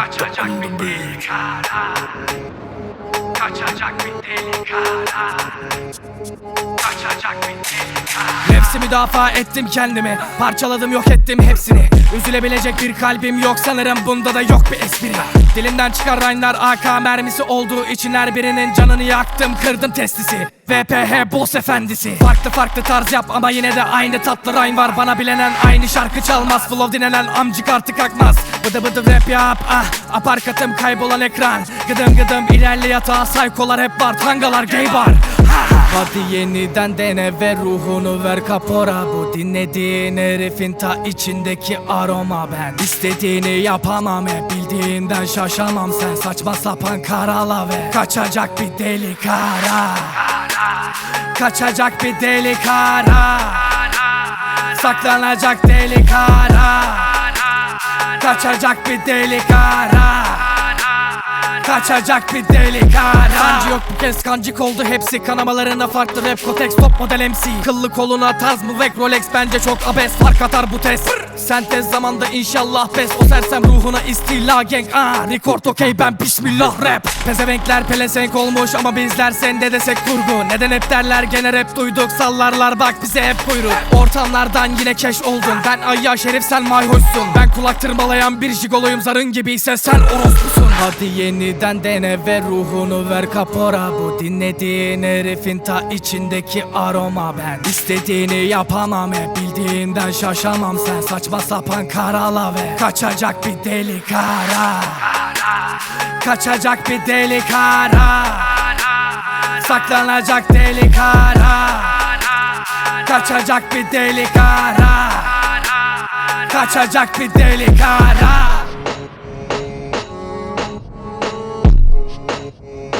Kaçacak bir deli kara Kaçacak bir deli kara Kaçacak bir deli kara Nefsi müdafaa ettim kendimi. Parçaladım yok ettim hepsini. Üzülebilecek bir kalbim yok sanırım. Bunda da yok bir espri Dilimden çıkan rhyme'lar AK mermisi olduğu için her birinin canını yaktım kırdım testisi. VPH boss efendisi. Farklı farklı tarz yap ama yine de aynı tatlı rhyme var. Bana bilenen aynı şarkı çalmaz. Flow dinlenen amcık artık akmaz. Bıdı bıdı rap yap ah Aparkatım kaybolan ekran. Gıdım gıdım ilerle yatağa Saykolar hep var. Tangalar gay bar Hadi yeniden dene ve ruhunu ver kapora. Bu dinlediğin herifin ta içindeki aroma. Ben İstediğini yapamam hep bildiğinden şaşamam. Sen saçma sapan karala ve Kaçacak bir deli kara. Kaçacak bir deli kara. Saklanacak deli kara. Kaçacak bir deli kara Kaçacak bir deli kara Kancı yok bu kez kancık oldu hepsi. Kanamalarına farklı rap kotex top model MC Kıllı koluna tarz mı vek Rolex bence çok abes. Fark atar bu test. Sentez zamanda inşallah pes O sersem ruhuna istila gang ah Record okey ben bismillah rap. Pezevenkler pelesenk olmuş ama bizler sende desek kurgu. Neden hep derler gene rap duyduk. Sallarlar bak bize hep kuyruk. Ortamlardan yine keş oldun. Ben ayya şerif sen mayhoşsun. Ben kulak tırmalayan bir jigoloyum. Zarın gibiyse sen orospusun. Hadi yeniden dene ve ruhunu ver kapora. Bu dinlediğin herifin ta içindeki aroma. Ben İstediğini yapamam hep bildiğinden şaşamam. Sen saçma sapan karala ve Kaçacak bir deli kara. Kaçacak bir deli kara. Saklanacak deli kara. Kaçacak bir deli kara. Kaçacak bir deli kara Mm-hmm.